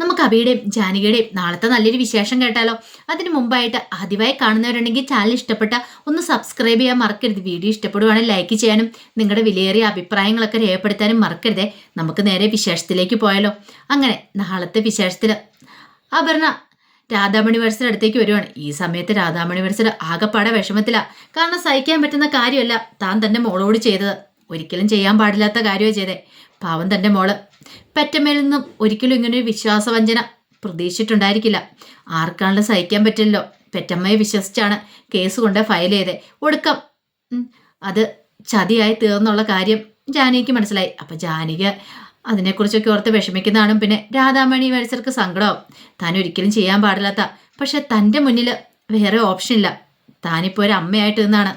നമുക്ക് അബിയുടെയും ജാനകിയുടെയും നാളത്തെ നല്ലൊരു വിശേഷം കേട്ടാലോ? അതിന് മുമ്പായിട്ട് ആദ്യമായി കാണുന്നവരുണ്ടെങ്കിൽ ചാനൽ ഇഷ്ടപ്പെട്ട ഒന്ന് സബ്സ്ക്രൈബ് ചെയ്യാൻ മറക്കരുത്. വീഡിയോ ഇഷ്ടപ്പെടുവാണെങ്കിൽ ലൈക്ക് ചെയ്യാനും നിങ്ങളുടെ വിലയേറിയ അഭിപ്രായങ്ങളൊക്കെ രേഖപ്പെടുത്താനും മറക്കരുതേ. നമുക്ക് നേരെ വിശേഷത്തിലേക്ക് പോയാലോ? അങ്ങനെ നാളത്തെ വിശേഷത്തിൽ അപർണ രാധാമണി വത്സര അടുത്തേക്ക് വരുവാണ്. ഈ സമയത്ത് രാധാമണി വത്സര ആകെപ്പാടെ വിഷമത്തില. കാരണം സഹിക്കാൻ പറ്റുന്ന കാര്യമല്ല താൻ തന്നെ മോളോട് ചെയ്തത്. ഒരിക്കലും ചെയ്യാൻ പാടില്ലാത്ത കാര്യമാണ് ചെയ്തേ. പാവം തന്റെ മോൾ. പെറ്റമ്മയിൽ നിന്നും ഒരിക്കലും ഒരു വിശ്വാസവഞ്ചന പ്രതീക്ഷിച്ചിട്ടുണ്ടായിരിക്കില്ല. ആർക്കാണല്ലോ സഹിക്കാൻ പറ്റില്ലല്ലോ. പെറ്റമ്മയെ വിശ്വസിച്ചാണ് കേസ് കൊണ്ട് ഫയൽ ചെയ്തേ. ഒടുക്കം അത് ചതിയായി തീർന്നുള്ള കാര്യം ജാനകിക്ക് മനസ്സിലായി. അപ്പം ജാനകി അതിനെക്കുറിച്ചൊക്കെ ഓർത്ത് വിഷമിക്കുന്നതാണ് പിന്നെ രാധാമണി മത്സർക്ക് സങ്കടമാവും. താൻ ഒരിക്കലും ചെയ്യാൻ പാടില്ലാത്ത. പക്ഷെ തന്റെ മുന്നിൽ വേറെ ഓപ്ഷൻ ഇല്ല. താനിപ്പോൾ ഒരു അമ്മയായിട്ട് നിന്നാണ്.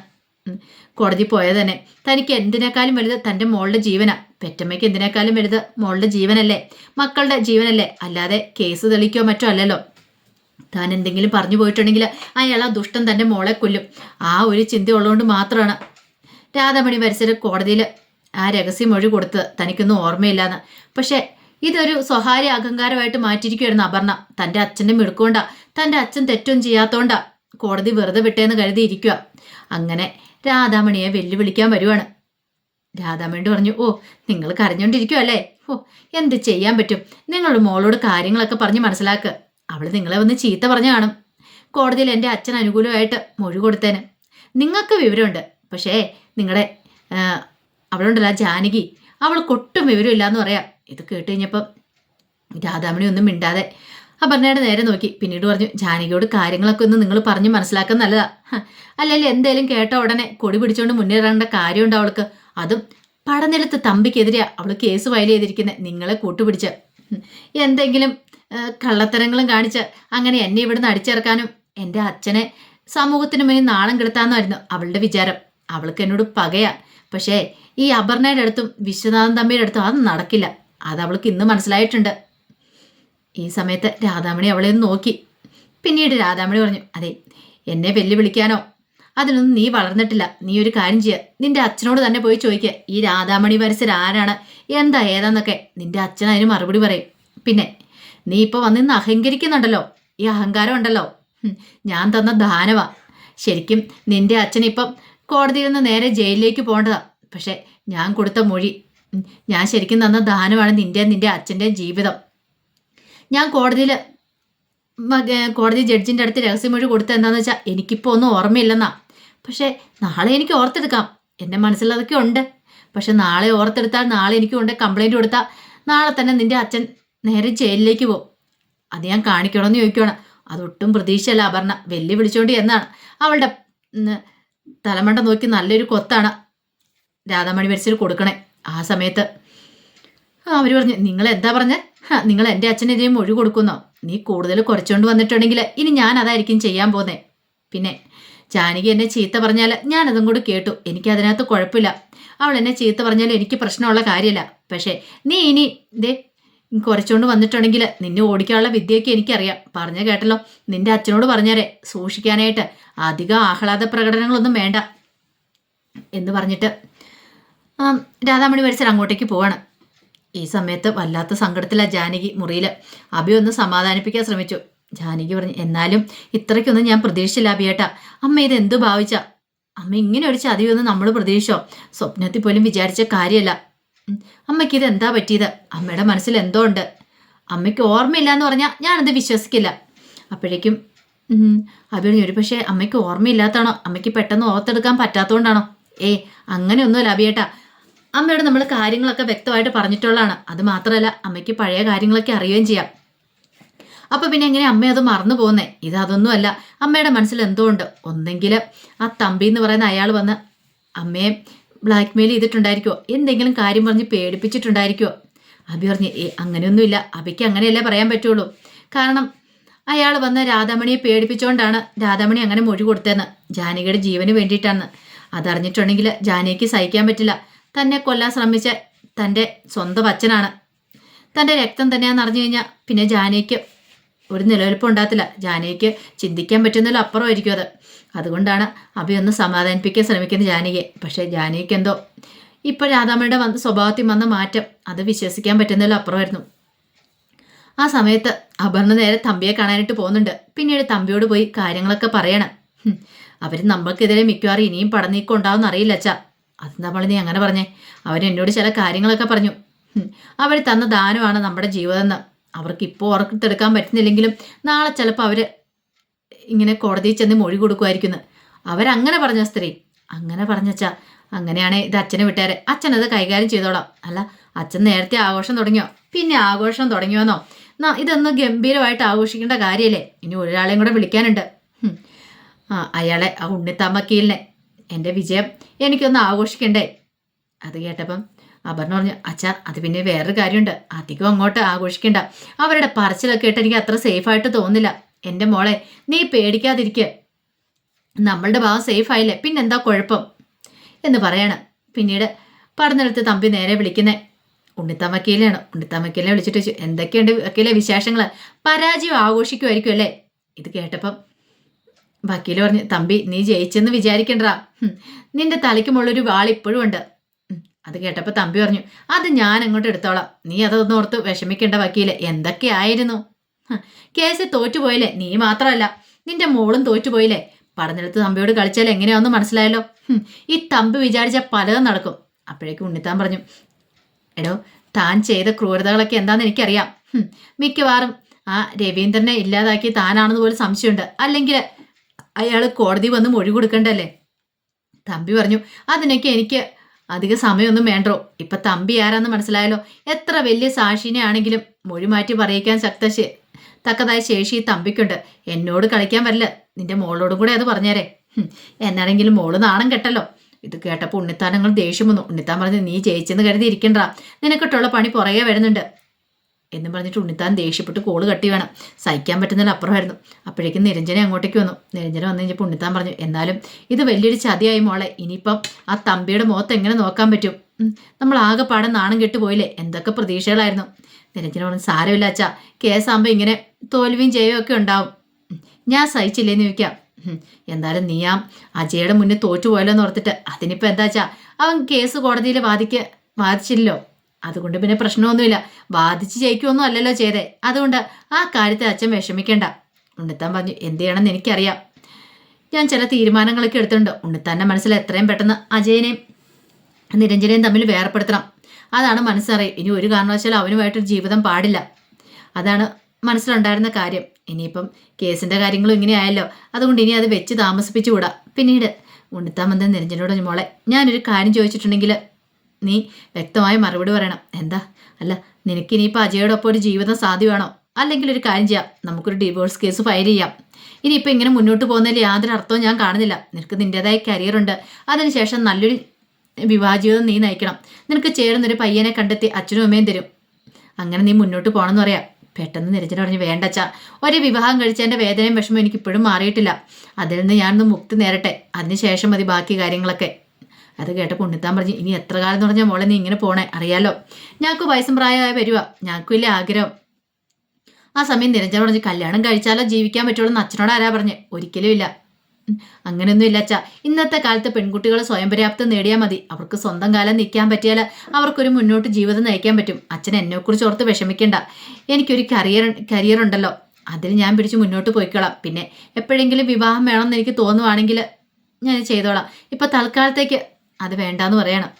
കോടതി പോയത് തന്നെ. തനിക്ക് എന്തിനേക്കാളും വലുത് തന്റെ മോളുടെ ജീവനാ. പെറ്റമ്മയ്ക്ക് എന്തിനേക്കാളും വലുത് മോളുടെ ജീവനല്ലേ? മക്കളുടെ ജീവനല്ലേ? അല്ലാതെ കേസ് തെളിക്കോ മറ്റോ അല്ലല്ലോ. താൻ എന്തെങ്കിലും പറഞ്ഞു പോയിട്ടുണ്ടെങ്കിൽ അയാൾ ആ ദുഷ്ടൻ തന്റെ മോളെ കൊല്ലും. ആ ഒരു ചിന്ത ഉള്ളതുകൊണ്ട് മാത്രമാണ്. രാധാമണി പരിസര കോടതിയിൽ ആ രഹസ്യം മൊഴി കൊടുത്ത് തനിക്കൊന്നും ഓർമ്മയില്ലാന്ന്. പക്ഷേ ഇതൊരു സ്വഹാരി അഹങ്കാരമായിട്ട് മാറ്റിയിരിക്കുകയായിരുന്നു അപർണ. തന്റെ അച്ഛന്റെ മിടുക്കൊണ്ടാ തന്റെ അച്ഛൻ തെറ്റും ചെയ്യാത്തോണ്ടാ കോടതി വെറുതെ വിട്ടേന്ന് കരുതിയിരിക്കുക. അങ്ങനെ രാധാമണിയെ വെല്ലുവിളിക്കാൻ വരുവാണ്. രാധാമണി പറഞ്ഞു ഓ നിങ്ങൾ കരഞ്ഞോണ്ടിരിക്കുവല്ലേ ഓ എന്ത് ചെയ്യാൻ പറ്റും? നിങ്ങളുടെ മോളോട് കാര്യങ്ങളൊക്കെ പറഞ്ഞ് മനസ്സിലാക്കുക അവൾ നിങ്ങളെ വന്ന് ചീത്ത പറഞ്ഞു കാണും. കോടതിയിൽ എന്റെ അച്ഛൻ അനുകൂലമായിട്ട് മൊഴി കൊടുത്തേന്. നിങ്ങൾക്ക് വിവരമുണ്ട്. പക്ഷേ നിങ്ങളുടെ അവളുണ്ടല്ലോ ജാനകി. അവൾക്കൊട്ടും വിവരമില്ല എന്ന് പറയാം. ഇത് കേട്ട് കഴിഞ്ഞപ്പം രാധാമണി ഒന്നും മിണ്ടാതെ അപർണയുടെ നേരെ നോക്കി. പിന്നീട് പറഞ്ഞു ജാനകിയോട് കാര്യങ്ങളൊക്കെ ഒന്ന് നിങ്ങൾ പറഞ്ഞ് മനസ്സിലാക്കാൻ നല്ലതാ. അല്ലെങ്കിൽ എന്തേലും കേട്ട ഉടനെ കൊടി പിടിച്ചുകൊണ്ട് മുന്നേറേണ്ട കാര്യമുണ്ട് അവൾക്ക്. അതും പടനിലത്ത് തമ്പിക്കെതിരെ അവൾ കേസ് ഫയൽ ചെയ്തിരിക്കുന്നത് നിങ്ങളെ കൂട്ടുപിടിച്ച്. എന്തെങ്കിലും കള്ളത്തരങ്ങളും കാണിച്ച് അങ്ങനെ എന്നെ ഇവിടുന്ന് അടിച്ചിറക്കാനും എന്റെ അച്ഛനെ സമൂഹത്തിന് മുന്നിൽ നാണം കെടുത്താന്നായിരുന്നു അവളുടെ വിചാരം. അവൾക്ക് എന്നോട് പകയാ. പക്ഷേ ഈ അപർണയുടെ അടുത്തും വിശ്വനാഥൻ തമ്പിയുടെ അടുത്തും അത് നടക്കില്ല. അത് അവൾക്ക് ഇന്ന് മനസ്സിലായിട്ടുണ്ട്. ഈ സമയത്ത് രാധാമണി അവളെ ഒന്ന് നോക്കി. പിന്നീട് രാധാമണി പറഞ്ഞു അതെ എന്നെ വെല്ലുവിളിക്കാനോ അതിനൊന്നും നീ വളർന്നിട്ടില്ല. നീ ഒരു കാര്യം ചെയ്യുക നിന്റെ അച്ഛനോട് തന്നെ പോയി ചോദിക്കുക ഈ രാധാമണി വരസർ ആരാണ്? എന്താ ഏതാന്നൊക്കെ. നിന്റെ അച്ഛൻ അതിന് മറുപടി പറയും. പിന്നെ നീ ഇപ്പോൾ വന്നിന്ന് അഹങ്കരിക്കുന്നുണ്ടല്ലോ. ഈ അഹങ്കാരം ഉണ്ടല്ലോ. ഞാൻ തന്ന ദാനവാ. ശരിക്കും നിന്റെ അച്ഛൻ ഇപ്പം കോടതിയിൽ നിന്ന് നേരെ ജയിലിലേക്ക് പോകേണ്ടതാ. പക്ഷെ ഞാൻ കൊടുത്ത മൊഴി. ഞാൻ ശരിക്കും തന്ന ദാനമാണ് നിന്റെ നിന്റെ അച്ഛന്റെ ജീവിതം. ഞാൻ കോടതിയിൽ കോടതി ജഡ്ജിന്റെ അടുത്ത് രഹസ്യമൊഴി കൊടുത്ത എന്താണെന്ന് വെച്ചാൽ എനിക്കിപ്പോൾ ഒന്നും ഓർമ്മയില്ലെന്നാ. പക്ഷേ നാളെ എനിക്ക് ഓർത്തെടുക്കാം. എന്റെ മനസ്സിൽ അതൊക്കെ ഉണ്ട്. പക്ഷെ നാളെ ഓർത്തെടുത്താൽ നാളെ എനിക്ക് കൊണ്ട് കംപ്ലൈന്റ് കൊടുത്താൽ നാളെ തന്നെ നിന്റെ അച്ഛൻ നേരെ ജയിലിലേക്ക് പോകും. അത് ഞാൻ കാണിക്കണമെന്ന് ചോദിക്കുകയാണ് അതൊട്ടും പ്രതീക്ഷയല്ല അപർണ. വെല്ലു വിളിച്ചുകൊണ്ട് എന്നാണ് അവളുടെ തലമണ്ട നോക്കി നല്ലൊരു കൊത്താണ് രാധാമണി മരിച്ചിൽ കൊടുക്കണേ. ആ സമയത്ത് അവർ പറഞ്ഞു നിങ്ങൾ എന്താ പറഞ്ഞേ? "ഹ, നിങ്ങൾ എന്റെ അച്ഛനെതിരെയും മൊഴി കൊടുക്കുന്നോ? നീ കൂടുതൽ കുറച്ചുകൊണ്ട് വന്നിട്ടുണ്ടെങ്കിൽ ഇനി ഞാൻ അതായിരിക്കും ചെയ്യാൻ പോകുന്നത് പിന്നെ ജാനകി എന്നെ ചീത്ത പറഞ്ഞാൽ ഞാൻ അതും കൂടി കേട്ടു. എനിക്ക് അതിനകത്ത് കുഴപ്പമില്ല. അവൾ എന്നെ ചീത്ത പറഞ്ഞാൽ എനിക്ക് പ്രശ്നമുള്ള കാര്യമല്ല. പക്ഷേ നീ ഇനി ദേ കുറച്ചുകൊണ്ട് വന്നിട്ടുണ്ടെങ്കിൽ നിന്നെ ഓടിക്കാനുള്ള വിദ്യയൊക്കെ എനിക്കറിയാം. പറഞ്ഞു കേട്ടല്ലോ. നിന്റെ അച്ഛനോട് പറഞ്ഞേരെ. സൂക്ഷിക്കാനായിട്ട് അധികം ആഹ്ലാദ പ്രകടനങ്ങളൊന്നും വേണ്ട എന്ന് പറഞ്ഞിട്ട് രാധാമണി മരിച്ചർ അങ്ങോട്ടേക്ക് പോവാണ്. ഈ സമയത്ത് വല്ലാത്ത സങ്കടത്തിലാണ് ജാനകി മുറിയിൽ അഭി ഒന്ന് സമാധാനിപ്പിക്കാൻ ശ്രമിച്ചു. ജാനകി പറഞ്ഞു എന്നാലും ഇത്രയ്ക്കൊന്നും ഞാൻ പ്രതീക്ഷിച്ചില്ല അഭിയേട്ടാ. അമ്മ ഇത് എന്തു ഭാവിച്ച? അമ്മ ഇങ്ങനെ ഒരു ചതിയൊന്നും നമ്മൾ പ്രതീക്ഷിച്ചോ? സ്വപ്നത്തിൽ പോലും വിചാരിച്ച കാര്യമല്ല അമ്മയ്ക്ക് ഇത് എന്താ പറ്റിയത്? അമ്മയുടെ മനസ്സിൽ എന്തോ ഉണ്ട്. അമ്മയ്ക്ക് ഓർമ്മയില്ല എന്ന് പറഞ്ഞാൽ ഞാനത് വിശ്വസിക്കില്ല. അപ്പോഴേക്കും പറഞ്ഞു ഒരു പക്ഷേ അമ്മയ്ക്ക് ഓർമ്മയില്ലാത്തതാണോ? അമ്മയ്ക്ക് പെട്ടെന്ന് ഓർത്തെടുക്കാൻ പറ്റാത്തതുകൊണ്ടാണോ ഏ അങ്ങനെയൊന്നുമല്ല അഭിയേട്ടാ. അമ്മയോട് നമ്മൾ കാര്യങ്ങളൊക്കെ വ്യക്തമായിട്ട് പറഞ്ഞിട്ടുള്ളതാണ്. അത് മാത്രമല്ല അമ്മയ്ക്ക് പഴയ കാര്യങ്ങളൊക്കെ അറിയുകയും ചെയ്യാം. അപ്പൊ പിന്നെ എങ്ങനെ അമ്മ അത് മറന്നു പോകുന്നേ ഇത് അതൊന്നുമല്ല അമ്മയുടെ മനസ്സിൽ എന്തോ ഉണ്ട് ഒന്നെങ്കിൽ ആ തമ്പി എന്ന് പറയുന്ന അയാൾ വന്ന് അമ്മയെ ബ്ലാക്ക് മെയിൽ ചെയ്തിട്ടുണ്ടായിരിക്കുമോ എന്തെങ്കിലും കാര്യം പറഞ്ഞ് പേടിപ്പിച്ചിട്ടുണ്ടായിരിക്കുമോ അബി പറഞ്ഞ് ഏ അങ്ങനെയൊന്നുമില്ല. അബിക്ക് അങ്ങനെയല്ലേ പറയാൻ പറ്റുള്ളൂ. കാരണം അയാൾ വന്ന് രാധാമണിയെ പേടിപ്പിച്ചുകൊണ്ടാണ് രാധാമണി അങ്ങനെ മൊഴി കൊടുത്തതെന്ന് ജാനകിയുടെ ജീവന് വേണ്ടിയിട്ടാണ് അതറിഞ്ഞിട്ടുണ്ടെങ്കിൽ ജാനകിക്ക് സഹിക്കാൻ പറ്റില്ല. തന്നെ കൊല്ലാൻ ശ്രമിച്ച തന്റെ സ്വന്തം അച്ഛനാണ്. തന്റെ രക്തം തന്നെയാണെന്ന് അറിഞ്ഞു കഴിഞ്ഞാൽ പിന്നെ ജാനകിക്ക് ഒരു നിലനിൽപ്പ് ഉണ്ടാകത്തില്ല. ജാനകിക്ക് ചിന്തിക്കാൻ പറ്റുന്നതിലും അപ്പുറമായിരിക്കും അത്. അതുകൊണ്ടാണ് അഭി ഒന്ന് സമാധാനിപ്പിക്കാൻ ശ്രമിക്കുന്നത് ജാനകിയെ. പക്ഷേ ജാനകിക്ക് എന്തോ ഇപ്പോൾ രാധാമണിയുടെ വന്ന സ്വഭാവത്തിൽ വന്ന മാറ്റം. അത് വിശ്വസിക്കാൻ പറ്റുന്നതിലും അപ്പുറമായിരുന്നു. ആ സമയത്ത് അപർണ നേരെ തമ്പിയെ കാണാനായിട്ട് പോകുന്നുണ്ട്. പിന്നീട് തമ്പിയോട് പോയി കാര്യങ്ങളൊക്കെ പറയണം. അവർ നമ്മൾക്കെതിരെ മിക്കവാറും ഇനിയും പടനീക്കം ഉണ്ടാവും അറിയില്ല അച്ഛാ. അതെന്താ നമ്മൾ നീ അങ്ങനെ പറഞ്ഞേ? അവൻ എന്നോട് ചില കാര്യങ്ങളൊക്കെ പറഞ്ഞു. അവർ തന്ന ദാനമാണ് നമ്മുടെ ജീവിതം എന്ന്. അവർക്ക് ഇപ്പോൾ ഓർത്തെടുക്കാൻ പറ്റുന്നില്ലെങ്കിലും നാളെ ചിലപ്പോൾ അവർ ഇങ്ങനെ കോടതിയിൽ ചെന്ന് മൊഴി കൊടുക്കുമായിരിക്കുന്നു. അവരങ്ങനെ പറഞ്ഞ സ്ത്രീ അങ്ങനെ പറഞ്ഞച്ചാ അങ്ങനെയാണേ ഇത് അച്ഛനെ വിട്ടേരെ. അച്ഛനത് കൈകാര്യം ചെയ്തോളാം. അല്ല അച്ഛൻ നേരത്തെ ആഘോഷം തുടങ്ങിയോ? പിന്നെ ആഘോഷം തുടങ്ങിയോന്നോ? എന്നാ ഇതൊന്ന് ഗംഭീരമായിട്ട് ആഘോഷിക്കേണ്ട കാര്യമല്ലേ ഇനി ഒരാളെയും കൂടെ വിളിക്കാനുണ്ട്. ആ അയാളെ ആ ഉണ്ണിത്തമ്മക്കീലിനെ എന്റെ വിജയം എനിക്കൊന്ന് ആഘോഷിക്കണ്ടേ? അത് കേട്ടപ്പം അപർണ പറഞ്ഞു അച്ഛാ അത് പിന്നെ വേറൊരു കാര്യമുണ്ട്. അധികം അങ്ങോട്ട് ആഘോഷിക്കണ്ട. അവരുടെ പറച്ചിലൊക്കെ ഇട്ട് എനിക്ക് അത്ര സേഫായിട്ട് തോന്നില്ല എന്റെ മോളെ നീ പേടിക്കാതിരിക്കുക നമ്മളുടെ ഭാവം സേഫ് ആയില്ലേ? പിന്നെന്താ കുഴപ്പം? എന്ന് പറയണം. പിന്നീട് പടന്നെടുത്ത് തമ്പി നേരെ വിളിക്കുന്നേ. ഉണ്ണിത്താൻ വക്കീലിനെ വിളിച്ചിട്ട് വെച്ചു എന്തൊക്കെയുണ്ട് വക്കീലെ വിശേഷങ്ങൾ പരാജയം ആഘോഷിക്കുമായിരിക്കും അല്ലേ? ഇത് കേട്ടപ്പം വക്കീൽ പറഞ്ഞു തമ്പി നീ ജയിച്ചെന്ന് വിചാരിക്കണ്ട നിന്റെ തലയ്ക്കുമുള്ളൊരു വാളിപ്പോഴും ഉണ്ട്. അത് കേട്ടപ്പോൾ തമ്പി പറഞ്ഞു അത് ഞാൻ അങ്ങോട്ട് എടുത്തോളാം. നീ അതൊന്നും ഓർത്ത് വിഷമിക്കേണ്ട വക്കീൽ. എന്തൊക്കെയായിരുന്നു? കേസ് തോറ്റുപോയില്ലേ? നീ മാത്രമല്ല. നിന്റെ മോളും തോറ്റുപോയില്ലേ? പറഞ്ഞെടുത്ത് തമ്പിയോട് കളിച്ചാൽ എങ്ങനെയാണെന്ന് മനസ്സിലായല്ലോ. ഈ തമ്പി വിചാരിച്ച പലതും നടക്കും. അപ്പോഴേക്കും ഉണ്ണിത്താൻ പറഞ്ഞു എടോ താൻ ചെയ്ത ക്രൂരതകളൊക്കെ എന്താണെന്ന് എനിക്കറിയാം. മിക്കവാറും ആ രവീന്ദ്രനെ ഇല്ലാതാക്കി താനാണെന്ന് പോലും സംശയമുണ്ട്. അല്ലെങ്കിൽ അയാൾ കോടതി വന്ന് മൊഴി കൊടുക്കണ്ടല്ലേ? തമ്പി പറഞ്ഞു അതിനൊക്കെ എനിക്ക് അധിക സമയമൊന്നും വേണ്ടോ? ഇപ്പൊ തമ്പി ആരാന്ന് മനസ്സിലായല്ലോ. എത്ര വലിയ സാക്ഷിനെ ആണെങ്കിലും മൊഴി മാറ്റി പറയിക്കാൻ ശക്ത തക്കതായ ശേഷി തമ്പിക്കുണ്ട്. എന്നോട് കളിക്കാൻ വരില്ല. നിന്റെ മോളോടും കൂടെ അത് പറഞ്ഞേരെ. എന്നാണെങ്കിലും മോൾ നാണം കെട്ടല്ലോ. ഇത് കേട്ടപ്പോൾ ഉണ്ണിത്താനങ്ങൾ ദേഷ്യം വന്നു. ഉണ്ണിത്താൻ പറഞ്ഞു നീ ജയിച്ചെന്ന് കരുതി ഇരിക്കണ്ട നിനക്കിട്ടുള്ള പണി പുറകെ വരുന്നുണ്ട്. എന്നും പറഞ്ഞിട്ട് ഉണ്ണിത്താൻ ദേഷ്യപ്പെട്ട് കോൾ കട്ടി വേണം സഹിക്കാൻ പറ്റുന്നതിൽ അപ്പുറമായിരുന്നു. അപ്പോഴേക്കും നിരഞ്ജന അങ്ങോട്ടേക്ക് വന്നു. നിരഞ്ജന വന്നു കഴിഞ്ഞപ്പോൾ ഉണ്ണിത്താൻ പറഞ്ഞു എന്നാലും ഇത് വലിയൊരു ചതിയായി മോളെ. ഇനിയിപ്പം ആ തമ്പിയുടെ മുഖത്ത് എങ്ങനെ നോക്കാൻ പറ്റും? നമ്മൾ ആകെ ആകെപ്പാടെ നാണം കെട്ട് പോയില്ലേ? എന്തൊക്കെ പ്രതീക്ഷകളായിരുന്നു? നിരഞ്ജന പറഞ്ഞു സാരമില്ല അച്ഛാ. കേസാകുമ്പോൾ ഇങ്ങനെ തോൽവിയും ജയവും ഒക്കെ ഉണ്ടാവും. ഞാൻ സഹിച്ചില്ലേന്ന് ചോദിക്കാം. എന്തായാലും നീ ആ അജയുടെ മുന്നിൽ തോറ്റുപോയല്ലോ എന്ന് ഓർത്തിട്ട് അതിനിപ്പോൾ എന്താ അവൻ കേസ് കോടതിയിൽ വാദിക്ക വാദിച്ചില്ലല്ലോ. അതുകൊണ്ട് പിന്നെ പ്രശ്നമൊന്നുമില്ല. ബാധിച്ച് ജയിക്കുമൊന്നും അല്ലല്ലോ ചെയ്തേ. അതുകൊണ്ട് ആ കാര്യത്തെ അച്ഛൻ വിഷമിക്കേണ്ട. ഉണ്ണിത്താൻ പറഞ്ഞു എന്ത് ചെയ്യണമെന്ന് എനിക്കറിയാം. ഞാൻ ചില തീരുമാനങ്ങളൊക്കെ എടുത്തിട്ടുണ്ട്. ഉണ്ണിത്താന്റെ മനസ്സിൽ എത്രയും പെട്ടെന്ന് അജയനെയും നിരഞ്ജനെയും തമ്മിൽ വേർപ്പെടുത്തണം. അതാണ് മനസ്സറിയും ഇനി ഒരു കാരണവശാലും അവനുമായിട്ടൊരു ജീവിതം പാടില്ല. അതാണ് മനസ്സിലുണ്ടായിരുന്ന കാര്യം. ഇനിയിപ്പം കേസിന്റെ കാര്യങ്ങളും ഇങ്ങനെ ആയല്ലോ അതുകൊണ്ട് ഇനി അത് വെച്ച് താമസിപ്പിച്ചു കൂടാ പിന്നീട് ഉണ്ണിത്താൻ വന്ന നിരഞ്ജനോട് മോളെ ഞാനൊരു കാര്യം ചോദിച്ചിട്ടുണ്ടെങ്കിൽ നീ വ്യക്തമായ മറുപടി പറയണം. എന്താ? അല്ല നിനക്ക് ഇനിയിപ്പോൾ അജയോടൊപ്പം ഒരു ജീവിതം സാധ്യമാണോ? അല്ലെങ്കിൽ ഒരു കാര്യം ചെയ്യാം. നമുക്കൊരു ഡിവോഴ്സ് കേസ് ഫയൽ ചെയ്യാം. ഇനിയിപ്പോൾ ഇങ്ങനെ മുന്നോട്ട് പോകുന്നതിൽ യാതൊരു അർത്ഥവും ഞാൻ കാണുന്നില്ല. നിനക്ക് നിന്റെതായ കരിയറുണ്ട് അതിനുശേഷം നല്ലൊരു വിവാഹ ജീവിതം നീ നയിക്കണം. നിനക്ക് ചേർന്നൊരു പയ്യനെ കണ്ടെത്തി അച്ഛനും അമ്മയും തരും. അങ്ങനെ നീ മുന്നോട്ട് പോകണമെന്ന് പറയാം. പെട്ടെന്ന് നിരഞ്ജന പറഞ്ഞു വേണ്ടച്ച ഒരു വിവാഹം കഴിച്ചതിന്റെ വേദനയും വിഷമം എനിക്ക് ഇപ്പോഴും മാറിയിട്ടില്ല. അതിൽ നിന്ന് ഞാനൊന്ന് മുക്തി നേരട്ടെ. അതിനുശേഷം മതി ബാക്കി കാര്യങ്ങളൊക്കെ. അത് കേട്ട ഉണ്ണിത്താൻ പറഞ്ഞു ഇനി എത്ര കാലം എന്ന് മോളെ നീ ഇങ്ങനെ പോണേ? അറിയാലോ? ഞങ്ങൾക്ക് വയസ്സും പ്രായമായ വരുക ഞങ്ങൾക്കും വലിയ ആഗ്രഹം. ആ സമയം നിരഞ്ജന പറഞ്ഞു കല്യാണം കഴിച്ചാലോ ജീവിക്കാൻ പറ്റുള്ളൂ എന്ന് അച്ഛനോട് ആരാ പറഞ്ഞേ? ഒരിക്കലും ഇല്ല. അങ്ങനെയൊന്നും ഇല്ല അച്ഛാ. ഇന്നത്തെ കാലത്ത് പെൺകുട്ടികൾ സ്വയം പര്യാപ്തം നേടിയാൽ മതി. അവർക്ക് സ്വന്തം കാലം നിൽക്കാൻ പറ്റിയാൽ അവർക്കൊരു മുന്നോട്ട് ജീവിതം നയിക്കാൻ പറ്റും. അച്ഛൻ എന്നെക്കുറിച്ച് ഓർത്ത് വിഷമിക്കേണ്ട. എനിക്കൊരു കരിയർ കരിയർ ഉണ്ടല്ലോ. അതിൽ ഞാൻ പിടിച്ച് മുന്നോട്ട് പോയിക്കോളാം. പിന്നെ എപ്പോഴെങ്കിലും വിവാഹം വേണമെന്ന് എനിക്ക് തോന്നുവാണെങ്കിൽ ഞാൻ ചെയ്തോളാം. ഇപ്പം തൽക്കാലത്തേക്ക് അത് വേണ്ടാന്ന് പറയണം.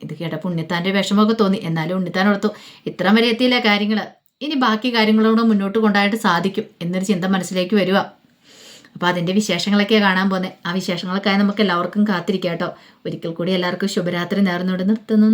ഇത് കേട്ടപ്പോൾ ഉണ്ണിത്താന്റെ വിഷമമൊക്കെ തോന്നി. എന്നാലും ഉണ്ണിത്താൻ ഓർത്തു ഇത്രയും വരെ എത്തിയില്ല കാര്യങ്ങൾ ഇനി ബാക്കി കാര്യങ്ങളോട് മുന്നോട്ട് കൊണ്ടായിട്ട് സാധിക്കും എന്നൊരു ചിന്ത മനസ്സിലേക്ക് വരിക അപ്പോൾ അതിന്റെ വിശേഷങ്ങളൊക്കെയാണ് കാണാൻ പോകുന്നത് ആ വിശേഷങ്ങൾക്കായി നമുക്ക് എല്ലാവർക്കും കാത്തിരിക്കാം കേട്ടോ ഒരിക്കൽ കൂടി എല്ലാവർക്കും ശുഭരാത്രി നേർന്നുകൊണ്ട് നിർത്തുന്നു.